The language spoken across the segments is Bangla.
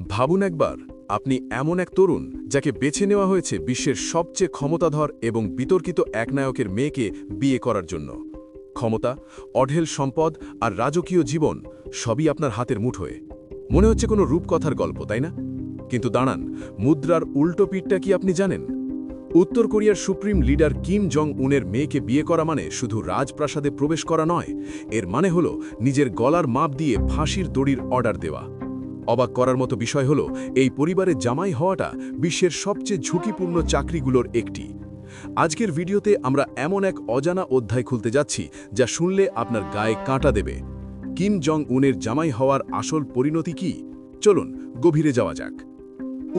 ভাবুন একবার, আপনি এমন এক তরুণ যাকে বেছে নেওয়া হয়েছে বিশ্বের সবচেয়ে ক্ষমতাধর এবং বিতর্কিত একনায়কের মেয়েকে বিয়ে করার জন্য। ক্ষমতা, অঢেল সম্পদ আর রাজকীয় জীবন সবই আপনার হাতের মুঠোয়। মনে হচ্ছে কোনো রূপকথার গল্প, তাই না? কিন্তু দাঁড়ান, মুদ্রার উল্টো পিঠটা কি আপনি জানেন? উত্তর কোরিয়ার সুপ্রিম লিডার কিম জং উনের মেয়েকে বিয়ে করা মানে শুধু রাজপ্রাসাদে প্রবেশ করা নয়, এর মানে হল নিজের গলার মাপ দিয়ে ফাঁসির দড়ির অর্ডার দেওয়া। অবাক করার মতো বিষয় হল, এই পরিবারে জামাই হওয়াটা বিশ্বের সবচেয়ে ঝুঁকিপূর্ণ চাকরিগুলোর একটি। আজকের ভিডিওতে আমরা এমন এক অজানা অধ্যায় খুলতে যাচ্ছি, যা শুনলে আপনার গায়ে কাঁটা দেবে। কিম জং উনের জামাই হওয়ার আসল পরিণতি কি? চলুন, গভীরে যাওয়া যাক।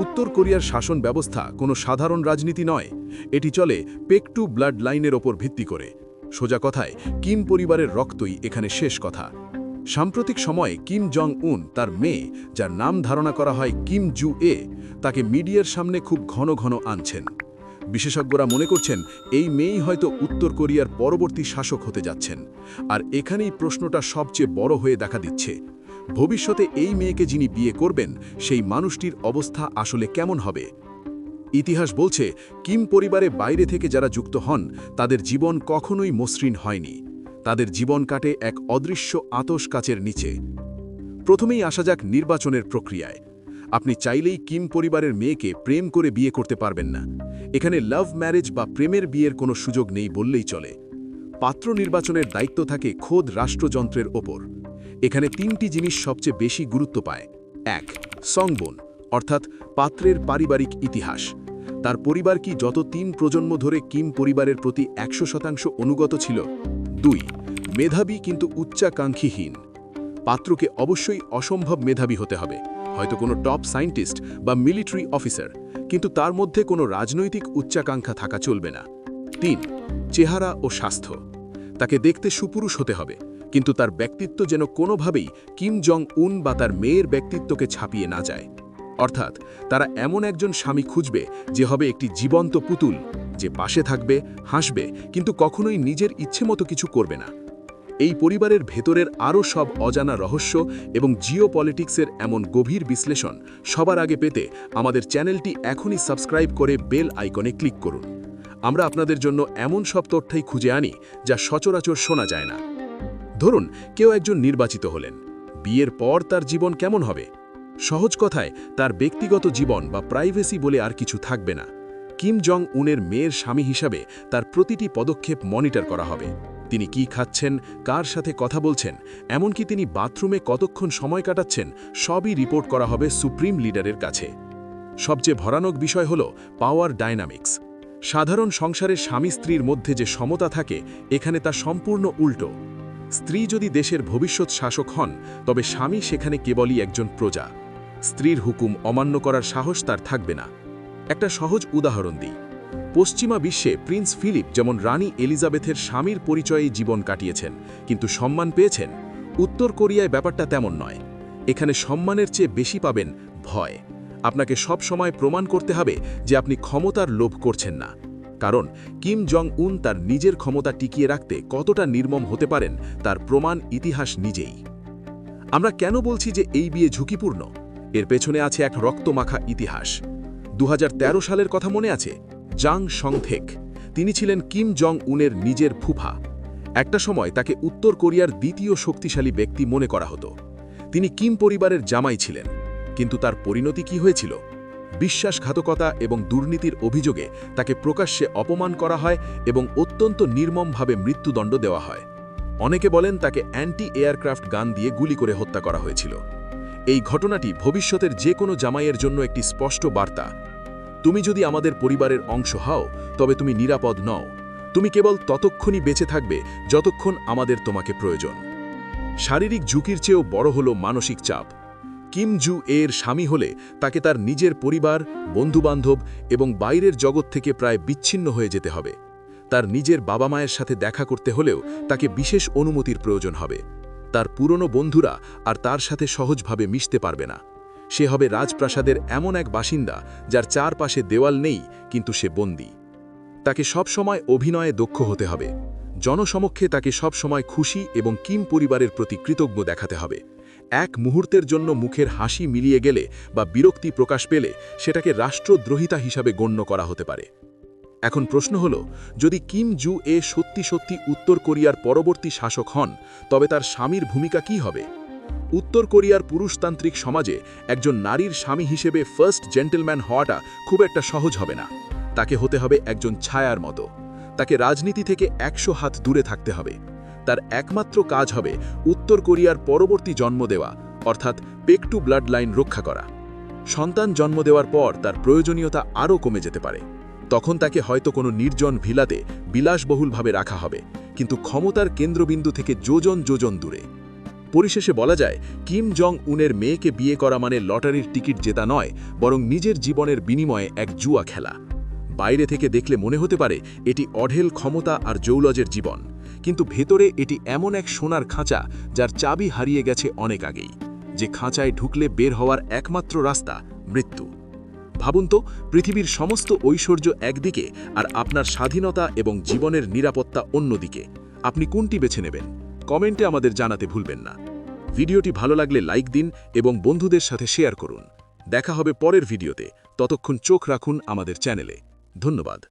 উত্তর কোরিয়ার শাসন ব্যবস্থা কোনো সাধারণ রাজনীতি নয়, এটি চলে পেকটু ব্লাড লাইনের ওপর ভিত্তি করে। সোজা কথায়, কিম পরিবারের রক্তই এখানে শেষ কথা। সাম্প্রতিক সময়ে কিম জং উন তার মেয়ে, যার নাম ধারণা করা হয় কিম জু এ তাকে মিডিয়ার সামনে খুব ঘন ঘন আনছেন। বিশেষজ্ঞরা মনে করছেন, এই মেয়েই হয়তো উত্তর কোরিয়ার পরবর্তী শাসক হতে যাচ্ছেন, আর এখানেই প্রশ্নটা সবচেয়ে বড় হয়ে দেখা দিচ্ছে। ভবিষ্যতে এই মেয়েকে যিনি বিয়ে করবেন, সেই মানুষটির অবস্থা আসলে কেমন হবে? ইতিহাস বলছে, কিম পরিবারে বাইরে থেকে যারা যুক্ত হন, তাদের জীবন কখনোই মসৃণ হয়নি। তাদের জীবন কাটে এক অদৃশ্য আতস কাচের নিচে। প্রথমেই আসা যাক নির্বাচনের প্রক্রিয়ায়। আপনি চাইলেই কিম পরিবারের মেয়েকে প্রেম করে বিয়ে করতে পারবেন না। এখানে লাভ ম্যারেজ বা প্রেমের বিয়ের কোনো সুযোগ নেই বললেই চলে। পাত্র নির্বাচনের দায়িত্ব থাকে খোদ রাষ্ট্রযন্ত্রের ওপর। এখানে তিনটি জিনিস সবচেয়ে বেশি গুরুত্ব পায়। এক, সংবন, অর্থাৎ পাত্রের পারিবারিক ইতিহাস। তার পরিবার কি যত তিন প্রজন্ম ধরে কিম পরিবারের প্রতি একশো শতাংশ অনুগত ছিল? দুই, মেধাবী কিন্তু উচ্চাকাঙ্ক্ষীহীন। পাত্রকে অবশ্যই অসম্ভব মেধাবী হতে হবে। হয়তো কোনো টপ সায়েন্টিস্ট বা মিলিটারি অফিসার, কিন্তু তার মধ্যে কোনো রাজনৈতিক উচ্চাকাঙ্ক্ষা থাকা চলবে না। তিন, চেহারা ও স্বাস্থ্য। তাকে দেখতে সুপুরুষ হতে হবে, কিন্তু তার ব্যক্তিত্ব যেন কোনোভাবেই কিম জং উন বা তার মেয়ের ব্যক্তিত্বকে ছাপিয়ে না যায়। অর্থাৎ তারা এমন একজন স্বামী খুঁজবে যে হবে একটি জীবন্ত পুতুল, যে পাশে থাকবে, হাসবে, কিন্তু কখনোই নিজের ইচ্ছে মতো কিছু করবে না। এই পরিবারের ভেতরের আরও সব অজানা রহস্য এবং জিও পলিটিক্সের এমন গভীর বিশ্লেষণ সবার আগে পেতে আমাদের চ্যানেলটি এখনই সাবস্ক্রাইব করে বেল আইকনে ক্লিক করুন। আমরা আপনাদের জন্য এমন সব তথ্যই খুঁজে আনি যা সচরাচর শোনা যায় না। ধরুন, কেউ একজন নির্বাচিত হলেন। বিয়ের পর তার জীবন কেমন হবে? সহজ কথায়, তার ব্যক্তিগত জীবন বা প্রাইভেসি বলে আর কিছু থাকবে না। কিম জং উনের মেয়ের স্বামী হিসাবে তার প্রতিটি পদক্ষেপ মনিটর করা হবে। তিনি কি খাচ্ছেন, কার সাথে কথা বলছেন, এমনকি তিনি বাথরুমে কতক্ষণ সময় কাটাচ্ছেন, সবই রিপোর্ট করা হবে সুপ্রিম লিডারের কাছে। সবচেয়ে ভরানক বিষয় হল পাওয়ার ডাইনামিক্স সাধারণ সংসারের স্বামী স্ত্রীর মধ্যে যে সমতা থাকে, এখানে তা সম্পূর্ণ উল্টো। স্ত্রী যদি দেশের ভবিষ্যৎ শাসক হন, তবে স্বামী সেখানে কেবলই একজন প্রজা। স্ত্রীর হুকুম অমান্য করার সাহস তার থাকবে না। একটা সহজ উদাহরণ দিই। পশ্চিমা বিশ্বে প্রিন্স ফিলিপ যেমন রানী এলিজাবেথের স্বামীর পরিচয়ে জীবন কাটিয়েছেন, কিন্তু সম্মান পেয়েছেন, উত্তর কোরিয়ায় ব্যাপারটা তেমন নয়। এখানে সম্মানের চেয়ে বেশি পাবেন ভয়। আপনাকে সব সময় প্রমাণ করতে হবে যে আপনি ক্ষমতার লোভ করছেন না। কারণ কিম জং উন তার নিজের ক্ষমতা টিকিয়ে রাখতে কতটা নির্মম হতে পারেন তার প্রমাণ ইতিহাস নিজেই। আমরা কেন বলছি যে এই বিয়ে ঝুঁকিপূর্ণ? এর পেছনে আছে এক রক্তমাখা ইতিহাস। দু হাজার তেরো সালের কথা মনে আছে? জাং সংথেক তিনি ছিলেন কিম জং উনের নিজের ফুফা। একটা সময় তাকে উত্তর কোরিয়ার দ্বিতীয় শক্তিশালী ব্যক্তি মনে করা হতো। তিনি কিম পরিবারের জামাই ছিলেন। কিন্তু তার পরিণতি কি হয়েছিল? বিশ্বাসঘাতকতা এবং দুর্নীতির অভিযোগে তাকে প্রকাশ্যে অপমান করা হয় এবং অত্যন্ত নির্মমভাবে মৃত্যুদণ্ড দেওয়া হয়। অনেকে বলেন তাকে অ্যান্টি এয়ারক্রাফট গান দিয়ে গুলি করে হত্যা করা হয়েছিল। এই ঘটনাটি ভবিষ্যতের যে কোনো জামাইয়ের জন্য একটি স্পষ্ট বার্তা। তুমি যদি আমাদের পরিবারের অংশ হও, তবে তুমি নিরাপদ নও। তুমি কেবল ততক্ষণই বেঁচে থাকবে যতক্ষণ আমাদের তোমাকে প্রয়োজন। শারীরিক ঝুঁকির চেয়েও বড় হল মানসিক চাপ। কিম জু এর স্বামী হলে তাকে তার নিজের পরিবার, বন্ধুবান্ধব এবং বাইরের জগৎ থেকে প্রায় বিচ্ছিন্ন হয়ে যেতে হবে। তার নিজের বাবা মায়ের সাথে দেখা করতে হলেও তাকে বিশেষ অনুমতির প্রয়োজন হবে। তার পুরনো বন্ধুরা আর তার সাথে সহজভাবে মিশতে পারবে না। সে হবে রাজপ্রাসাদের এমন এক বাসিন্দা যার চারপাশে দেওয়াল নেই, কিন্তু সে বন্দী। তাকে সবসময় অভিনয়ে দক্ষ হতে হবে। জনসমক্ষে তাকে সবসময় খুশি এবং কিম পরিবারের প্রতি কৃতজ্ঞ দেখাতে হবে। এক মুহূর্তের জন্য মুখের হাসি মিলিয়ে গেলে বা বিরক্তি প্রকাশ পেলে সেটাকে রাষ্ট্রদ্রোহিতা হিসাবে গণ্য করা হতে পারে। এখন প্রশ্ন হল, যদি কিম জু এ সত্যি সত্যি উত্তর কোরিয়ার পরবর্তী শাসক হন, তবে তার স্বামীর ভূমিকা কি হবে? উত্তর কোরিয়ার পুরুষতান্ত্রিক সমাজে একজন নারীর স্বামী হিসেবে ফার্স্ট জেন্টেলম্যান হওয়াটা খুব একটা সহজ হবে না। তাকে হতে হবে একজন ছায়ার মতো। তাকে রাজনীতি থেকে একশো হাত দূরে থাকতে হবে। তার একমাত্র কাজ হবে উত্তর কোরিয়ার পরবর্তী জন্ম দেওয়া, অর্থাৎ পেকটু ব্লাড লাইন রক্ষা করা। সন্তান জন্ম দেওয়ার পর তার প্রয়োজনীয়তা আরও কমে যেতে পারে। তখন তাকে হয়তো কোনো নির্জন ভিলাতে বিলাসবহুলভাবে রাখা হবে, কিন্তু ক্ষমতার কেন্দ্রবিন্দু থেকে যোজন যোজন দূরে। পরিশেষে বলা যায়, কিম জং উনের মেয়েকে বিয়ে করা মানে লটারির টিকিট জেতা নয়, বরং নিজের জীবনের বিনিময়ে এক জুয়া খেলা। বাইরে থেকে দেখলে মনে হতে পারে, এটি অঢেল ক্ষমতা আর জৌলজের জীবন, কিন্তু ভেতরে এটি এমন এক সোনার খাঁচা যার চাবি হারিয়ে গেছে অনেক আগেই, যে খাঁচায় ঢুকলে বের হওয়ার একমাত্র রাস্তা মৃত্যু। ভাবুন তো, পৃথিবীর সমস্ত ঐশ্বর্য একদিকে আর আপনার স্বাধীনতা এবং জীবনের নিরাপত্তা অন্যদিকে। আপনি কোনটি বেছে নেবেন? কমেন্টে আমাদের জানাতে ভুলবেন না। ভিডিওটি ভালো লাগলে লাইক দিন এবং বন্ধুদের সাথে শেয়ার করুন। দেখা হবে পরের ভিডিওতে। ততক্ষণ চোখ রাখুন আমাদের চ্যানেলে। ধন্যবাদ।